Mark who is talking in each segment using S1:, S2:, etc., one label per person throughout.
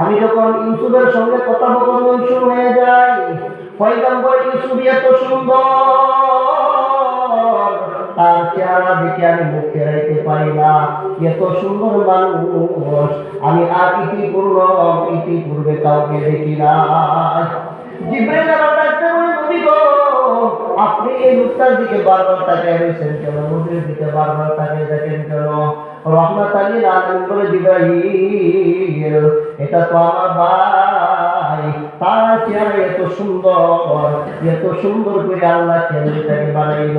S1: আমি যখন ইউসুফের সঙ্গে কথোপকথন শুরু হয়ে যায় পয়গম্বর ইউসুফ এত সুন্দর, তার চেহারা দেখে আমি মুখে রাখতে পারি না। এত সুন্দর মানুষ, আমি আর ইতিপূর্ব ইতিপূর্বে কাউকে দেখি না গো আপনি এই লোকটার দিকে বারবার তাকিয়ে রয়েছেন কেন? নবীর দিকে বারবার তাকিয়ে দেখেন কেন? রহমত আলী আলমিন করে জিব্রাইল, এটা তো আমার ভাই। তার চেহারা এত সুন্দর এত সুন্দর করে আল্লাহ কেন বানাইল?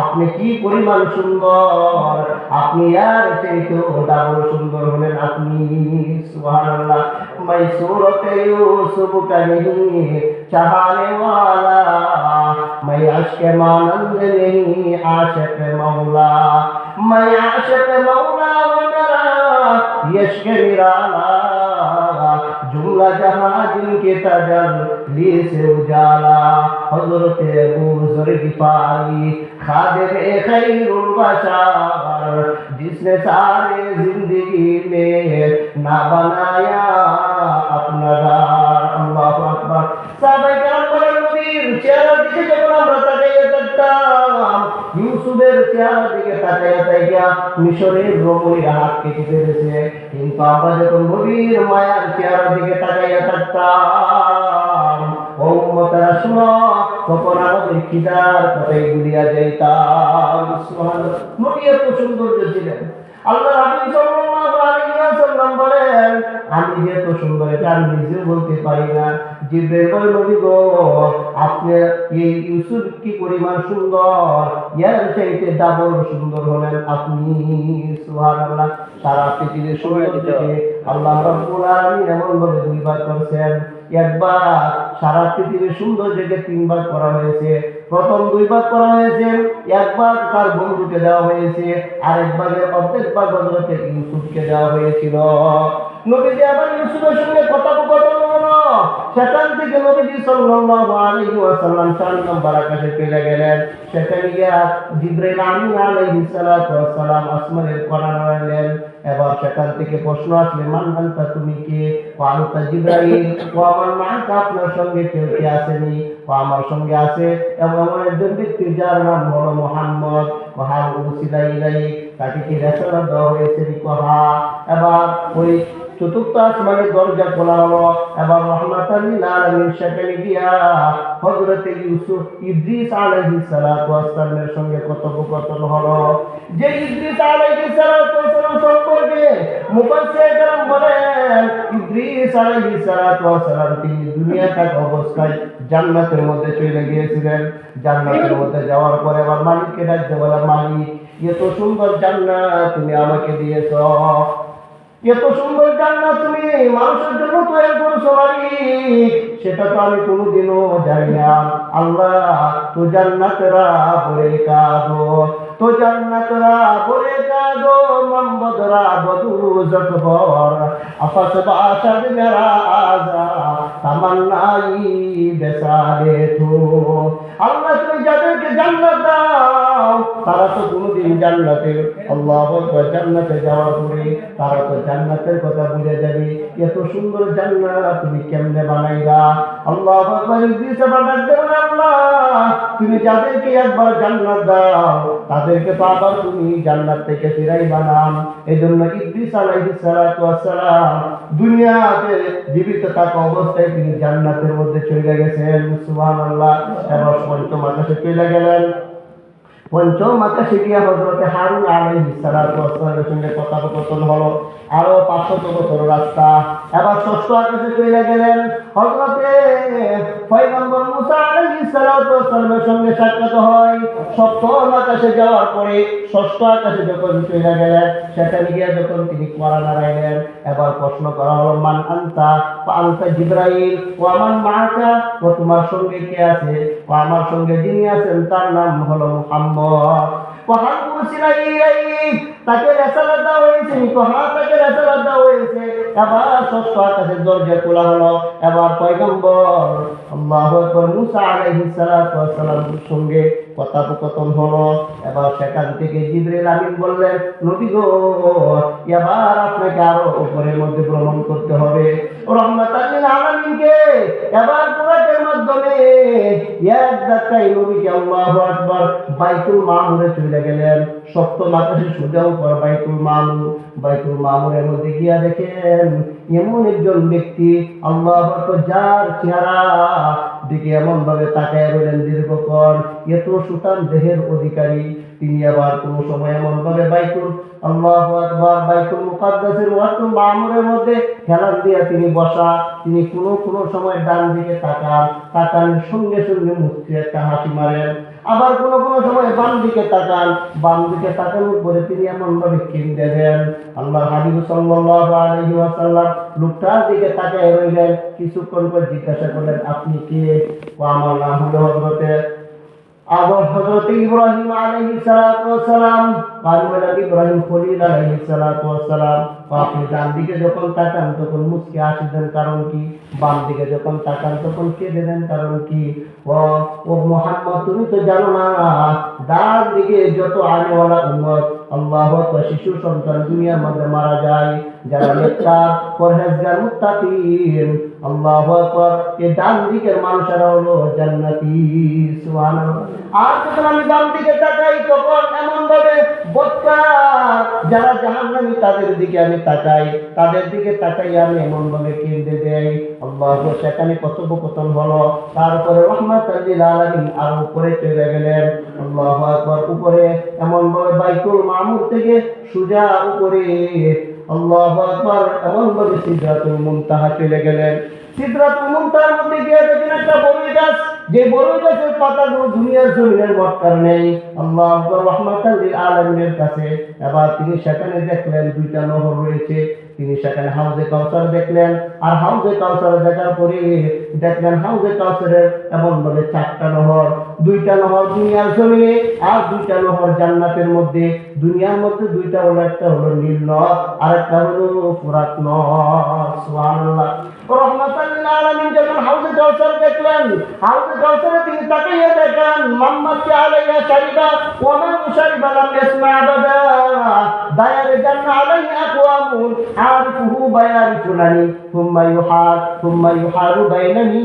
S1: আপনি কি পরিমাণ সুন্দর? আপনি আর চাইতো ডাবল সুন্দর হলেন আপনি। সুবহানাল্লাহ। মাই সুরতে ইউসুফ কানি চাহানে ওয়ালা মাই আশকে মানন্দ নেই আশক মৌলা মাই আশক মৌলা বনা ইশকে নিরালা। जुमला जहां जिनके तजल्ली से उजाला हजरत अबू जर गिफारी खादिम खैरुल बशर जिसने सारे जिंदगी में ना बनाया अपना दार अल्लाहु আকবার সাহাবায়ে কেরাম বলেন নবীর চেহারার দিকে যখন আমরা তাকাইয়া থাকতাম ইউসুফের চেহারা দিকে তাকাইয়া তাকিয়া মিশরের রমণীরা হাত কেটে ফেলেছে। কিন্তু আমরা যখন নবীর মায়ার চেহারা দিকে তাকাইয়া থাকতাম, উম্মতেরা শুনো, তখন আমাদের খিদার কথাই ভুলিয়া যাইতাম। নবী এত সৌন্দর্য ছিলেন। আল্লাহ হাবিব সাল্লাল্লাহু ওয়াসাল্লাম বলেন আমি এত সুন্দর এটা আমি নিজেও বলতে পারি না। জিব্রাইল বলে নবী গো আপনি এই ইউসুফ কি পরিমাণ সুন্দর? এর চাইতে ডাবল সুন্দর হলেন আপনি। সুবহানাল্লাহ। সারা পৃথিবীর সৌন্দর্যকে আল্লাহ রাব্বুল আলামিন এমন ভাবে দুই ভাগ করেছেন। একবার সারা পৃথিবীর সৌন্দর্যকে তিন ভাগ করা হয়েছে। প্রথম দুই ভাগ করা হয়েছে একবার তার বন্ধুকে দেওয়া হয়েছে, আরেক ভাগের অর্ধেক ভাগ হজরতে ইউসুফকে দেওয়া হয়েছিল। নবীজি আবার ইউসুফের সঙ্গে কথোপকথন হলো। সেখান থেকে নবীজি সাল্লাল্লাহু আলাইহি ওয়াসাল্লাম চার নম্বর আকাশে চলে গেলেন। সেখানে গিয়া জিব্রাইল আমিন আলাইহিস সালাতু ওয়াসসালাম আসমানের কোরআন আনলেন এবার সেখান থেকে প্রশ্ন আসলে, মান আনতা তুমি কে? ও আনতা জিব্রাইল। ও আমার মাকে আপনার সঙ্গে কেউ কে আসেনি? ও আমার সঙ্গে আছে। এবং আমার একজন ব্যক্তি যার নাম হলো মোহাম্মদ। ও হাল উসিলা ইলাই তাকে কি রেসালা দেওয়া হয়েছে? কহা এবার ওই চতুর্থ আসমানের দরজা খোলা হলো এবার রহমাতাল্লিল আলামিন সেখানে গিয়া হযরতে ইউসুফ ইদ্রিস আলাইহিস সালাতু ওয়াসসালামের সঙ্গে কথোপকথন হলো যে ইদ্রিস আলাইহিস সালাতু ওয়াসসালাম সম্পর্কে মুফাসসির کرام বলেন ইদ্রিস আলাইহিস সালাতু ওয়াসসালাম তিনি দুনিয়া থাকা অবস্থায় জান্নাতের মধ্যে চলে গিয়েছিলেন জান্নাতের মধ্যে যাওয়ার পরে আবার মালিককে ডাকতে বলে মালিক এত সুন্দর জান্নাত তুমি আমাকে দিয়েছো এত সুন্দর জান্নাত তুমি মানুষের জন্য তৈরি করেছ মালিক। সেটা তো আমি কোনোদিনও জানি না। আল্লাহ, তো জান্নাতরা বলে কাঁদো, তো জান্নাতরা বলে কাঁদো, মোহাম্মদরা বধু জটবর। আফাসব আসাদ মেরা আজা তামান্নাই বেসারে তো আল্লাহ তুমি যাদেরকে জান্নাত দাও, তারা তো কোনোদিন জান্নাতে, আল্লাহ জান্নাতে যাওয়ার পরে তারা তো জান্নাতের কথা যাবে। এত সুন্দর জান্নাত তুমি কেমনে আল্লাহ আল্লাহ, তুমি যাদেরকে একবার জান্নাত দাও, তাদেরকে তো আবার তুমি জান্নাত থেকে ফিরাই এই জন্য ইদ্রিস দুনিয়াতে জীবিত থাকা অবস্থায় তিনি জান্নাতের মধ্যে চলে গেছেন। সুবহানাল্লাহ। এবং পঞ্চম আকাশে চলে গেলেন পঞ্চম আকাশে গিয়া হজরতে হারুন সালাতু ওয়াসসালামের সঙ্গে কথোপকথন হলো। আরও পাঁচশত বছর রাস্তা। এবার ষষ্ঠ আকাশে চলে গেলেন হজরতে পয়গম্বর সালামের সঙ্গে সাক্ষাৎ হয়। সপ্তম আকাশে যাওয়ার পরে ষষ্ঠ আকাশে যখন চলে গেলেন, সেখানে গিয়ে যখন তিনি কোয়ারা এবার প্রশ্ন করা হলো, মান জিব্রাইল? ও আমার মাকা ও, তোমার সঙ্গে কে আছে? ও, আমার সঙ্গে যিনি আছেন, তার নাম হলো মোহাম্মদ। তাকে হয়েছে এবার ষষ্ঠ আকাশের দরজা খোলা হলো। এবার পয়গম্বর আল্লাহ মুসা আলাইহিস সালাম সঙ্গে কথোপকথন হলো। এবার সেখান থেকে জিবরিল আমিন বললেন, নবী গো, এবার আপনাকে আরও উপরের মধ্যে ভ্রমণ করতে হবে। আলামিনকে এবার মাধ্যমে এক নবীকে আকবার বাইতুল মামুরে চলে গেলেন। সোজা উপর বাইতুল মামুর, বাইতুল মামুরের মধ্যে গিয়া দেখেন, এমন একজন ব্যক্তি আল্লাহ যার চেহারা দিকে এমন ভাবে তাকায় রইলেন দীর্ঘক্ষণ। এত সুতান দেহের অধিকারী। তিনি আবার কোন সময় এমন ভাবে বাইতুল আল্লাহ আকবার, বাইতুল মুকাদ্দাসের ওয়াক্তুল মামুরের মধ্যে খেলার দিয়া তিনি বসা। তিনি কোনো কোনো সময় ডান দিকে তাকান। তাকানের সঙ্গে সঙ্গে মুখে একটা হাসি মারেন। আবার কোনো কোনো সময় বাম দিকে তাকান, বাম দিকে তাকানোর পরে তিনি এমন ভাবে কেন্দ্রে দেন আল্লাহ হাবিব সাল্লাল্লাহু আলাইহি ওয়াসাল্লাম লোকটার দিকে তাকায় রইলেন। কিছুক্ষণ পর জিজ্ঞাসা করলেন, আপনি কে? ও, আমার নাম হলো হযরতে আবার হযরত ইব্রাহিম আলাইহিস সালাম। কালু ইব্রাহিম খলিল আলাইহিস সালাতু ওয়াস সালাম। তো আপনি ডান দিকে যখন তাকান, তখন মুসকে হাসি দেন কারণ কি? বাম দিকে যখন তাকান, তখন কেঁদে দেন কারণ কি? ও ও মোহাম্মদ, তুমি তো জানো না, ডান দিকে যত আনেওয়ালা উম্মত, আল্লাহ শিশু সন্তান দুনিয়ার মধ্যে মারা যায়। যারা নেককার, পরহেজগার, মুত্তাকিন, আল্লাহু আকবার এই ডান দিকের মানুষেরা হলো জান্নাতি, সুবহানাল্লাহ। আর যখন আমি বাম দিকে তাকাই, তখন এমন ভাবে বৎকার যারা জাহান্নামী, তাদের দিকে আমি তাকাই। তাদের দিকে তাকাই আমি এমন ভাবে কেঁদে দেই। আল্লাহ, সেখানে কথোপকথন হলো। তারপরে রহমাত আলামিন আর উপরে চলে গেলেন। আল্লাহু আকবার, উপরে এমন ভাবে বাইতুল মামুর থেকে সুজা উপরে। আল্লাহু আকবার, এমন ভাবে সিদরাতুল মুনতাহা চলে গেলেন। সিদরাতুল মুনতাহার মধ্যে গিয়ে দেখেন একটা বড়ই গাছ। যে বড়ই গাছের পাতাগুলো দুনিয়ার জমিনের মক্কার নেই, আল্লাহ আকবার রহমাতাল লিল কাছে। এবার তিনি সেখানে দেখলেন দুইটা নহর রয়েছে। তিনি সেখানে হাউজে কাউসার দেখলেন। আর হাউজে কাউসার দেখার পরে দেখলেন হাউজে কাউসারের এমন ভাবে চারটা নহর। দুইটা নহর দুনিয়ার জমিনে আর দুইটা নহর জান্নাতের মধ্যে। দুনিয়ার মধ্যে দুইটা হলো, একটা হলো নীল নদ আর একটা হলো ফুরাত নদ। সুবহানাল্লাহ। রহমাতাল লিল আলামিন যখন কাউসার দেখলেন হাউজে কাউসারে তিনি তাকাইয়া দেখেন মাম্মাতি আলাইয়া শারিবা ওয়া মান শারিবা লাম ইয়াসমা আবাদা। দায়ার জান্না আলাইহি আকওয়ামুন। আরিফুহু বায়ারিফুনানি থুম্মা ইউহার থুম্মা ইউহারু বাইনানি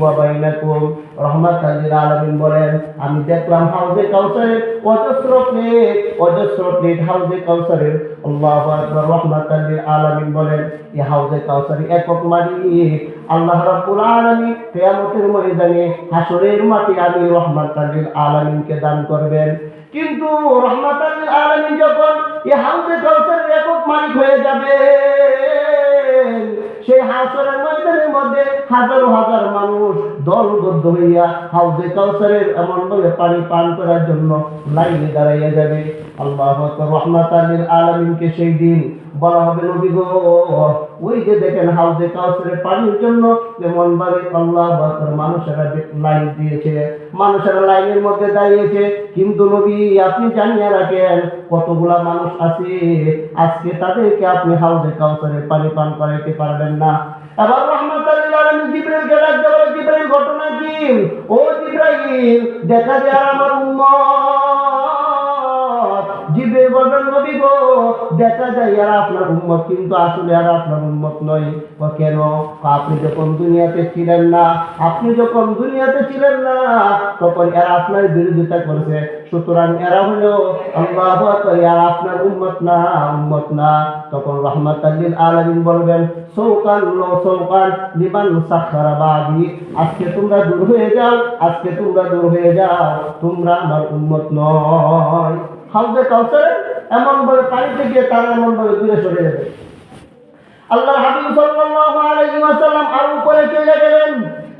S1: ওয়া বাইনাকুম। রহমাতাল লিল আলামিন বলেন, আমি দেখলাম হাউজে কাউসারের অজস্র প্লেট অজস্র প্লেট হাউজে কাউসারের। আল্লাহু আকবার রহমাতাল লিল আলামিন বলেন, এই হাউজে কাউসারি একক মালিক। আল্লাহ রাব্বুল আলামিন কিয়ামতের ময়দানে হাসরের মাটি আমি রহমাতাল লিল আলামিনকে দান করবেন। কিন্তু রহমাতাল লিল আলামিন যখন এই হাউজে কাউসারের একক মালিক হয়ে যাবে সেই হাসরের ময়দানের মধ্যে হাজার হাজার মানুষ দলবদ্ধ হইয়া হাউজে কাউসারের এমন বলে পানি পান করার জন্য লাইনে দাঁড়াইয়া যাবে। আল্লাহ রহমাত আলমিনকে সেই দিন বলা হবে, নবী গো, ওই যে দেখেন হাউজে কাউসারের পানির জন্য যেমন ভাবে আল্লাহ আকবার মানুষেরা লাইন দিয়েছে, মানুষেরা লাইনের মধ্যে দাঁড়িয়েছে। কিন্তু নবী, আপনি জানিয়ে রাখেন, কতগুলা মানুষ আছে, আজকে তাদেরকে আপনি হাউজে কাউসারের পানি পান করাইতে পারবেন না। এবার রহমতুল্লাহ জিব্রাইলকে ডাকতে বলে জিব্রাইল ঘটনা কি? ও জিব্রাইল, দেখা যায় আমার উম্মত জিব্রাইল বলবেন, নবী গো, দেখা যায় আর আপনার উম্মত কিন্তু আসলে আর আপনার উম্মত নয়। কেন? আপনি যখন দুনিয়াতে ছিলেন না, আপনি যখন দুনিয়াতে ছিলেন না, তখন এরা আপনার বিরোধিতা করেছে। সুতরাং এরা হলো আল্লাহ আর আপনার উম্মত না উম্মত না। তখন রহমত আল্লিল আলমিন বলবেন, সৌকান লো সৌকান লিমান সাখারা বাদি। আজকে তোমরা দূর হয়ে যাও, আজকে তোমরা দূর হয়ে যাও, তোমরা আমার উম্মত নয়। হাউজে কাউসারে এমন ভাবে পানিতে গিয়ে তারা এমন ভাবে দূরে সরে যাবে। আল্লাহ হাবিব সাল্লাল্লাহু আলাইহি ওয়াসাল্লাম আর উপরে চলে গেলেন।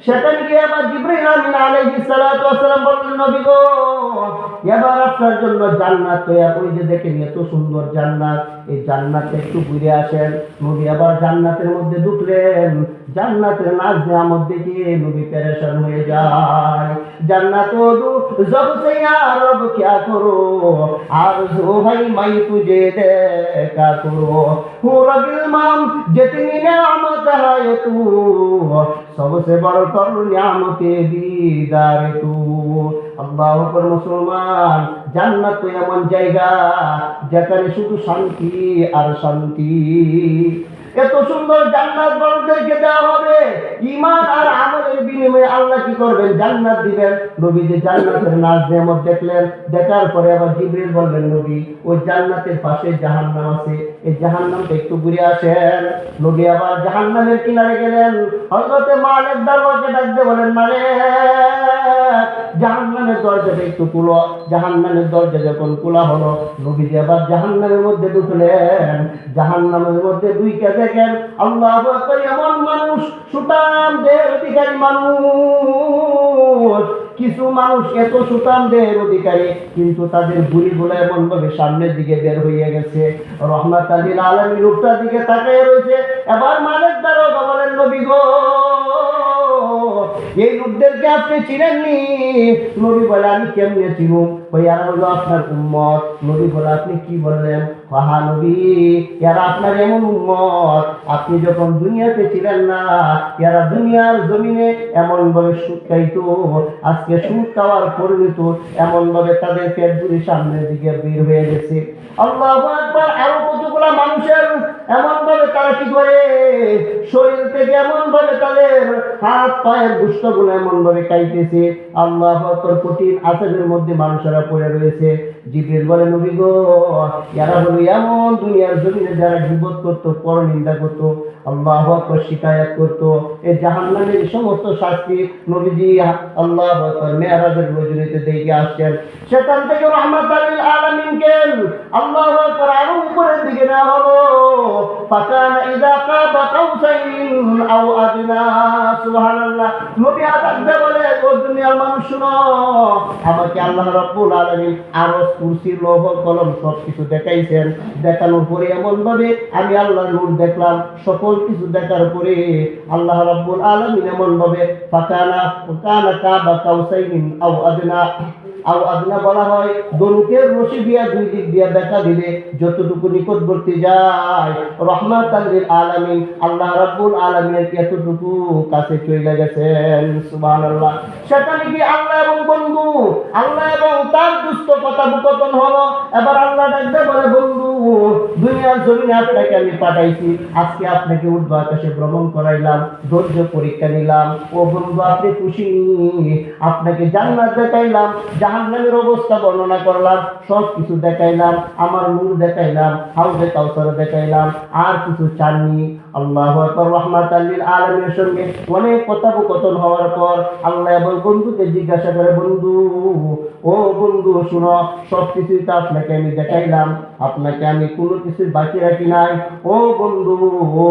S1: সেখানে গিয়ে আবার জিবরিল আমিন আলাইহিস সালাতু ওয়াসালাম বললেন, নবী গো, এবার আপনার জন্য জান্নাত তৈরি। ওই যে দেখেন এত সুন্দর জান্নাত, এই জান্নাতে একটু ঘুরে আসেন। নবী আবার জান্নাতের মধ্যে ঢুকলেন। জান্নাতের নাজ নিয়ামত দেখে নবী পেরেশান হয়ে যায়। জান্নাত জব সে রব ক্যা করো? আর জো ভাই মাই তুঝে দেখা করো? হু রবিল মাম জিতনি নিয়ামত হায় তু সবসে বড় তর নিয়ামতে দিদার তু। আল্লাহ আকবার মুসলমান, জান্নাত এমন জায়গা যেখানে শুধু শান্তি আর শান্তি। এত সুন্দর জান্নাত বড়দেরকে দেওয়া হবে। ইমান আর আমলের বিনিময়ে আল্লাহ কি করবেন? জান্নাত দিবেন। নবী যে জান্নাতের নাচ নেমত দেখলেন। দেখার পরে আবার জিবরিল বললেন, নবী, ওই জান্নাতের পাশে জাহান্নাম আছে। এই জাহান্নামটা একটু ঘুরে আসেন। নবী আবার জাহান্নামের কিনারে গেলেন। হযরতে মালিক দরওয়াজা ডাকতে বলেন, মালিক, জাহান্নামের দরজাটা একটু খুলো। জাহান্নামের দরজা যখন খোলা হলো, নবীজি আবার জাহান্নামের মধ্যে ঢুকলেন। জাহান্নামের মধ্যে দুই দুইটা দেখেন, আল্লাহ এমন মানুষ, সুতাম দের অধিকারী মানুষ। কিছু মানুষ এত সুতাম দেহের অধিকারী, কিন্তু তাদের বুড়ি গুলো এমন ভাবে সামনের দিকে বের হয়ে গেছে। রহমাত আলীর আলমী লোকটার দিকে তাকিয়ে রয়েছে। এবার মালিক দ্বারা বলেন নবী গো, এই লোকদেরকে আপনি চিনেননি? নবী বলে, আমি কেমনে চিনুম? ওই হলো আপনার উম্মত, নবী আপনি কি বললেন? নবী আপনার এমন উম্মত, আপনি যখন দুনিয়াতে ছিলেন না দুনিয়ার জমিনে আজকে খাওয়ার পরিণত তাদের পেট গুলি সামনের দিকে বের হয়ে গেছে। আল্লাহ একবার আরও কতগুলা মানুষের তারা কি করে? শরীর থেকে এমন ভাবে তাদের হাত, পায়ের এমন ভাবে খাইতেছে। আল্লাহ কঠিন আসাদের মধ্যে মানুষেরা পড়ে রয়েছে জিবরিল বলে, নবী গো এরা হলো এমন দুনিয়ার জমিনে যারা বিপদ করতো, পরনিন্দা করতো, আল্লাহ আকবার শিকায়াত করতো এই জাহান্নামের সমস্ত শাস্তি নবীজি আল্লাহ আকবার মেয়ারাজের রজনীতে দেখে আসছেন। সেখান থেকে রহমত আলীল আলমিনকে আল্লাহ আকবার আরও উপরের দিকে নেওয়া হলো। নবী বলে, ও দুনিয়ার মানুষ শুনো, আমাকে আল্লাহ রাব্বুল আলামিন আরও কুরসি লৌহ কলম সব কিছু দেখাইছেন। দেখানোর পরে এমন ভাবে আমি আল্লাহর নূর দেখলাম। সকল কিছু দেখার পরে আল্লাহ রাব্বুল আলামিন এমন ভাবে ফাকানা ফাকানা কাবা কাউসাইন আও আদনা। বলা হয় রশি দিয়া দুই দিক দিয়া দেখা দিলে যতটুকু নিকটবর্তী যায়। রহমাত আল্লাহ রাব্বুল আলামিনের এতটুকু কাছে চলে গেছেন? সুবহানাল্লাহ। আল্লাহ এবং বন্ধু, আল্লাহ এবং তার দুষ্ট কথোপকথন হলো। এবার আল্লাহ ডাকতে বলে, বন্ধু, দুনিয়ার জমিনে আপনাকে আমি পাঠাইছি। আজকে আপনাকে উর্ধ্ব আকাশে ভ্রমণ করাইলাম, ধৈর্য পরীক্ষা নিলাম। ও বন্ধু, আপনি খুশি? আপনাকে জান্নাত দেখাইলাম। জাহান্নামের অবস্থা বর্ণনা করলাম সব কিছু দেখাইলাম, আমার নূর দেখাইলাম, হাউজে কাউসার দেখাইলাম, আর কিছু চাননি। আল্লাহ রহমাত আল্লিল আলমের সঙ্গে অনেক কথোপকথন হওয়ার পর আল্লাহ এবং বন্ধুকে জিজ্ঞাসা করে, বন্ধু, ও বন্ধু, শুনো সব কিছুই তো আপনাকে আমি দেখাইলাম, আপনাকে আমি কোনো কিছু বাকি রাখি নাই। ও বন্ধু ও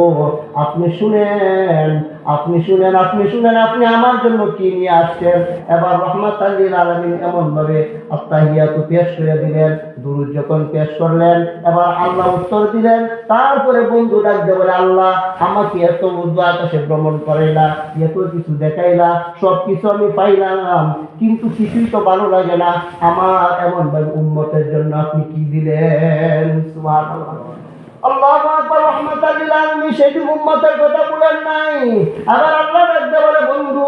S1: আপনি শুনেন আপনি শুনেন আপনি শুনেন, আপনি আমার জন্য কি নিয়ে আসছেন? এবার রহমাত আল্লিল আলমিন এমন ভাবে আত্মাহিয়াত পেশ করে দিলেন, দুরুদ যখন পেশ করলেন, এবার আল্লাহ উত্তর দিলেন, তারপরে বন্ধু ডাকতে বলে, আল্লাহ, আমাকে এত উর্দু আকাশে ভ্রমণ করাইলা, এত কিছু দেখাইলা সব কিছু আমি পাইলাম, কিন্তু কিছুই তো ভালো লাগে না। আমার এমন ভাবে উম্মতের জন্য আপনি কি দিলেন? সুবহানাল্লাহ। আল্লাহ আকবার রহমাতাল লিল আলামিন সেদিন উম্মতের কথা বলেন নাই আবার আল্লাহ ডাকতে বলে, বন্ধু,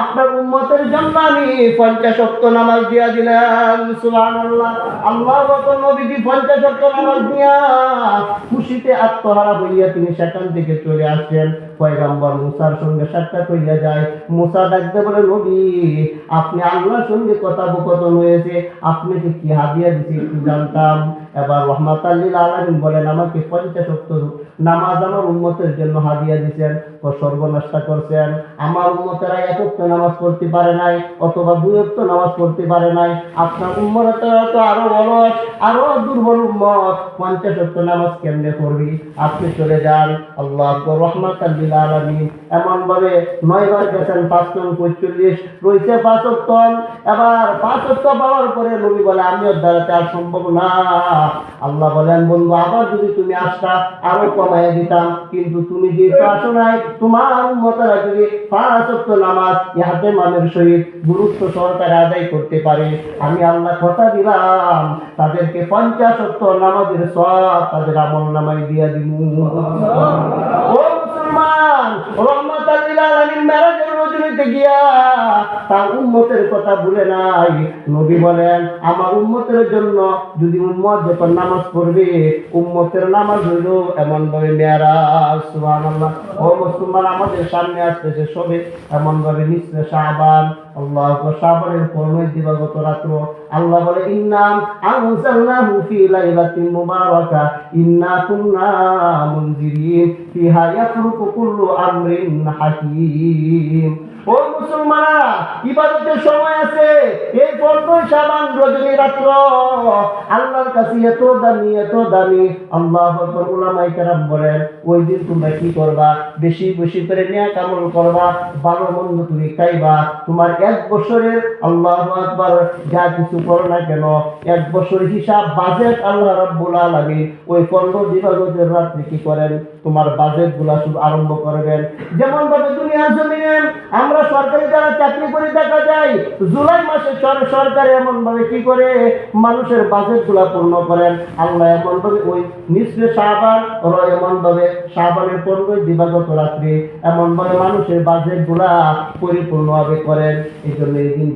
S1: আপনার উম্মতের জন্য আমি পঞ্চাশ ওয়াক্ত নামাজ দিয়া দিলাম। আল্লাহ নবীজি পঞ্চাশ ওয়াক্ত নামাজ দিয়া খুশিতে আত্মহারা হইয়া তিনি সেখান থেকে চলে আসছেন পয়গাম্বর মুসার সঙ্গে সাক্ষাৎ হইয়া যায়। মুসা ডাকতে বলে, নবী, আপনি আল্লাহর সঙ্গে কথোপকথন হয়েছে। আপনাকে কি হাদিয়া দিছে একটু জানতাম। এবার রহমাত আল্লিল আলমিন বলেন, আমাকে পঞ্চাশ ওয়াক্ত নামাজ আমার উন্মতের জন্য হাদিয়া দিছেন ও সর্বনাশটা করছেন। আমার উন্মতেরা একত্র নামাজ পড়তে পারে নাই অথবা দুয়ত্ব নামাজ পড়তে পারে নাই। আপনার উন্মতেরা তো আরও অলস আরও দুর্বল উম্মত। পঞ্চাশত্ব নামাজ কেমনে পড়বি? আপনি চলে যান। আল্লাহ রহমত আলমিন এমন ভাবে নয়বার গেছেন, পাঁচ নং পঁয়তাল্লিশ। রয়েছে পাঁচ অক্টন এবার পাঁচ অক্ট পাওয়ার পরে নবী বলে আমিও দ্বারাতে আর সম্ভব না। আল্লাহ বলেন, বন্ধু, আবার যদি তুমি আসতা, আরও কমাই দিতাম। কিন্তু তুমি যে প্রার্থনায় তোমার উন্মতরা যদি পাঁচত্ব নামাজ ইহাতে মানের সহিত গুরুত্ব সহকারে আদায় করতে পারে। আমি আল্লাহ কথা দিলাম, তাদেরকে পঞ্চাশত্ব নামাজের সব তাদের আমল নামাই দিয়া দিব ও মুসলমান রহমত আলামিন মেরাজের রজনীতে গিয়া তার উন্মতের কথা ভুলে নাই। নবী বলেন, আমার উন্মতের জন্য যদি উম্মত যখন নামাজ পড়বে উন্মতের নামাজ হইল এমন ভাবে মেয়ারা ও মুসলমান, আমাদের সামনে আসতেছে সবে এমন ভাবে নিশ্চয় শাহবান আল্লাহ সাবরের পনেরোই দিবাগত রাত্র। আল্লাহ বলে ইন্নাম আনজালনাহু ফি লাইলাতিন মুবারাকা, ইন্না কুন্না মুনজিরিন, ফিহা ইয়াফরুকু কুল্লু আমরিন হাকিম। ও মুসলমানরা, ইবাদতের সময় আছে। এই শাবান রজনী রাত্র। আল্লাহর কাছে এত দামি এত দামি। আল্লাহ উলামাই কেরাম বলেন, ওই দিন তোমরা কি করবা? বেশি বেশি করে নিয়ে কামল করবা, ভালো মন্দ তুমি খাইবা। তোমার এক বছরের আল্লাহ আকবর, যা কিছু করো না কেন, এক বছর হিসাব বাজেট আল্লাহ রাব্বুল আলামিন ওই পনেরো দিবাগতের রাত্রে কি করেন? তোমার বাজেটগুলা শুধু আরম্ভ করবেন যেমন ভাবে দুনিয়ার জমিনে আমরা সরকারি যারা চাকরি করে দেখা যায়, জুলাই মাসে সর- সরকার এমন ভাবে কি করে? মানুষের বাজেটগুলা পূর্ণ করেন। আল্লাহ এমন ভাবে ওই নিশ্চয় সাহাবান ওরা এমন ভাবে সাহাবানের পনেরো দিবাগত রাত্রে এমন ভাবে মানুষের বাজেটগুলা পরিপূর্ণভাবে করেন। এই জন্য এই দিন